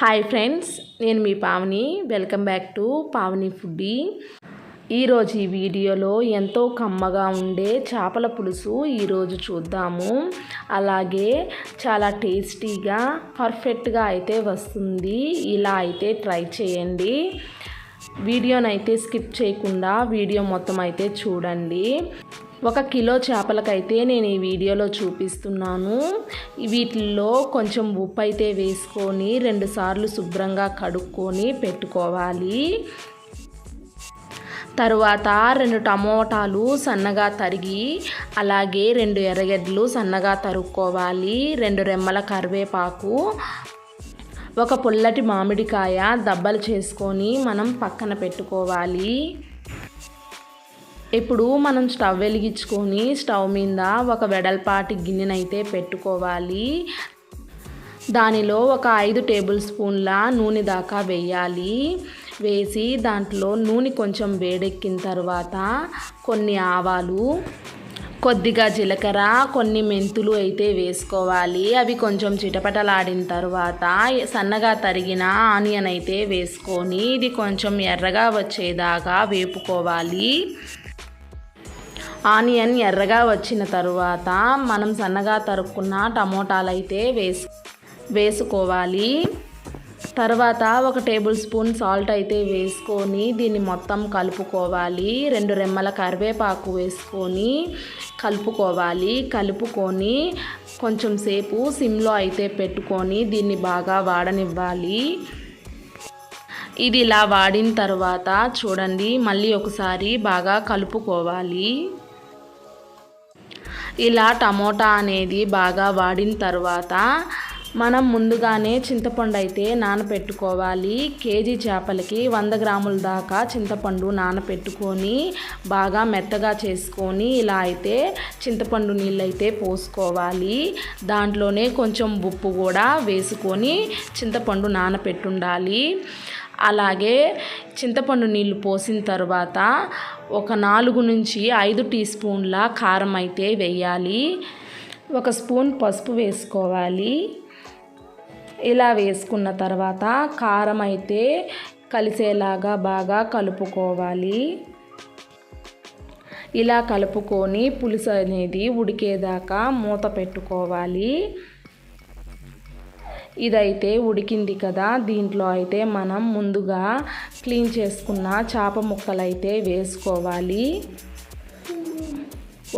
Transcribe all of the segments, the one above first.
Hi friends నేను మీ Pavani. Welcome back to Pavani foodie. ఈరోజు ఈ వీడియోలో ఎంతో కమ్మగా ఉండే చేపల పులుసు ఈరోజు చూద్దాము. అలాగే చాలా టేస్టీగా పర్ఫెక్ట్గా అయితే వస్తుంది. ఇలా అయితే ట్రై చేయండి. వీడియోనైతే స్కిప్ చేయకుండా వీడియో మొత్తం అయితే చూడండి. ఒక కిలో చేపలకైతే నేను ఈ వీడియోలో చూపిస్తున్నాను. వీటిల్లో కొంచెం ఉప్పు అయితే వేసుకొని రెండుసార్లు శుభ్రంగా కడుక్కొని పెట్టుకోవాలి. తరువాత రెండు టమోటాలు సన్నగా తరిగి అలాగే రెండు ఎర్రగడ్డలు సన్నగా తరుక్కోవాలి. రెండు రెమ్మల కరివేపాకు ఒక పుల్లటి మామిడికాయ దబ్బలు చేసుకొని మనం పక్కన పెట్టుకోవాలి. ఇప్పుడు మనం స్టవ్ వెలిగించుకొని స్టవ్ మీద ఒక వెడల్పాటి గిన్నెనైతే పెట్టుకోవాలి. దానిలో ఒక ఐదు టేబుల్ స్పూన్ల నూనె దాకా వేయాలి. వేసి దాంట్లో నూనె కొంచెం వేడెక్కిన తర్వాత కొన్ని ఆవాలు కొద్దిగా జీలకర్ర కొన్ని మెంతులు అయితే వేసుకోవాలి. అవి కొంచెం చిటపటలాడిన తర్వాత సన్నగా తరిగిన ఆనియన్ అయితే వేసుకొని ఇది కొంచెం ఎర్రగా వచ్చేదాకా వేపుకోవాలి. ఆనియన్ ఎర్రగా వచ్చిన తరువాత మనం సన్నగా తరుక్కున్న టమోటాలు అయితే వేసు వేసుకోవాలి. తర్వాత ఒక టేబుల్ స్పూన్ సాల్ట్ అయితే వేసుకొని దీన్ని మొత్తం కలుపుకోవాలి. రెండు రెమ్మల కరివేపాకు వేసుకొని కలుపుకోవాలి. కలుపుకొని కొంచెం సేపు సిమ్లో అయితే పెట్టుకొని దీన్ని బాగా వాడనివ్వాలి. ఇది ఇలా వాడిన తర్వాత చూడండి మళ్ళీ ఒకసారి బాగా కలుపుకోవాలి. ఇలా టమోటా అనేది బాగా వాడిన తర్వాత మనం ముందుగానే చింతపండు అయితే నానపెట్టుకోవాలి. కేజీ చేపలకి వంద గ్రాముల దాకా చింతపండు నానపెట్టుకొని బాగా మెత్తగా చేసుకొని ఇలా అయితే చింతపండు నీళ్ళు అయితే పోసుకోవాలి. దాంట్లోనే కొంచెం ఉప్పు కూడా వేసుకొని చింతపండు నానపెట్టుండాలి. అలాగే చింతపండు నీళ్ళు పోసిన తర్వాత ఒక నాలుగు నుంచి ఐదు టీ స్పూన్ల కారం అయితే వేయాలి. ఒక స్పూన్ పసుపు వేసుకోవాలి. ఇలా వేసుకున్న తర్వాత కారం అయితే కలిసేలాగా బాగా కలుపుకోవాలి. ఇలా కలుపుకొని పులుసు అనేది ఉడికేదాకా మూత పెట్టుకోవాలి. ఇదైతే ఉడికింది కదా దీంట్లో అయితే మనం ముందుగా క్లీన్ చేసుకున్న చేప ముక్కలు అయితే వేసుకోవాలి.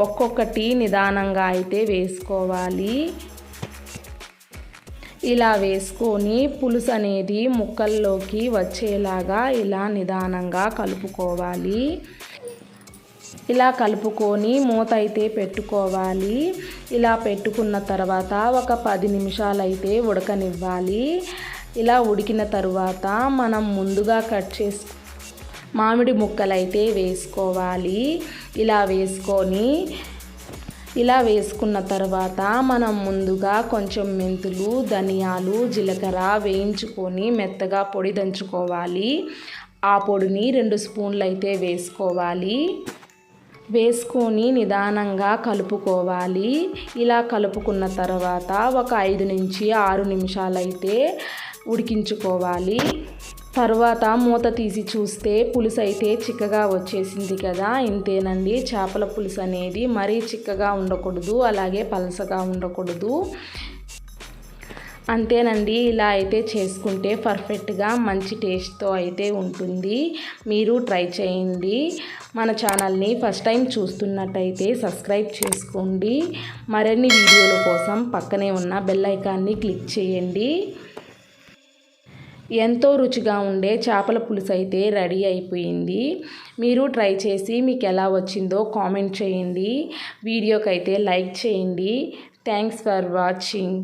ఒక్కొక్కటి నిదానంగా అయితే వేసుకోవాలి. ఇలా వేసుకొని పులుసు అనేది ముక్కల్లోకి వచ్చేలాగా ఇలా నిదానంగా కలుపుకోవాలి. ఇలా కలుపుకొని మూత అయితే పెట్టుకోవాలి. ఇలా పెట్టుకున్న తర్వాత ఒక పది నిమిషాలు అయితే ఉడకనివ్వాలి. ఇలా ఉడికిన తర్వాత మనం ముందుగా కట్ చేసు మామిడి ముక్కలు అయితే వేసుకోవాలి. ఇలా వేసుకొని ఇలా వేసుకున్న తర్వాత మనం ముందుగా కొంచెం మెంతులు ధనియాలు జీలకర్ర వేయించుకొని మెత్తగా పొడి దంచుకోవాలి. ఆ పొడిని రెండు స్పూన్లు అయితే వేసుకోవాలి. వేసుకొని నిదానంగా కలుపుకోవాలి. ఇలా కలుపుకున్న తర్వాత ఒక ఐదు నుంచి ఆరు నిమిషాలు అయితే ఉడికించుకోవాలి. తర్వాత మూత తీసి చూస్తే పులుసు అయితే చిక్కగా వచ్చేసింది కదా. ఇంతేనండి. చేపల పులుసు అనేది మరీ చిక్కగా ఉండకూడదు అలాగే పలసగా ఉండకూడదు. అంతేనండి ఇలా అయితే చేసుకుంటే పర్ఫెక్ట్గా మంచి టేస్ట్తో అయితే ఉంటుంది. మీరు ట్రై చేయండి. మన ఛానల్ని ఫస్ట్ టైం చూస్తున్నట్టయితే సబ్స్క్రైబ్ చేసుకోండి. మరిన్ని వీడియోల కోసం పక్కనే ఉన్న బెల్ ఐకాన్ని క్లిక్ చేయండి. ఎంతో రుచిగా ఉండే చేపల పులుసు అయితే రెడీ అయిపోయింది. మీరు ట్రై చేసి మీకు ఎలా వచ్చిందో కామెంట్ చేయండి. వీడియోకి అయితే లైక్ చేయండి. Thanks for watching.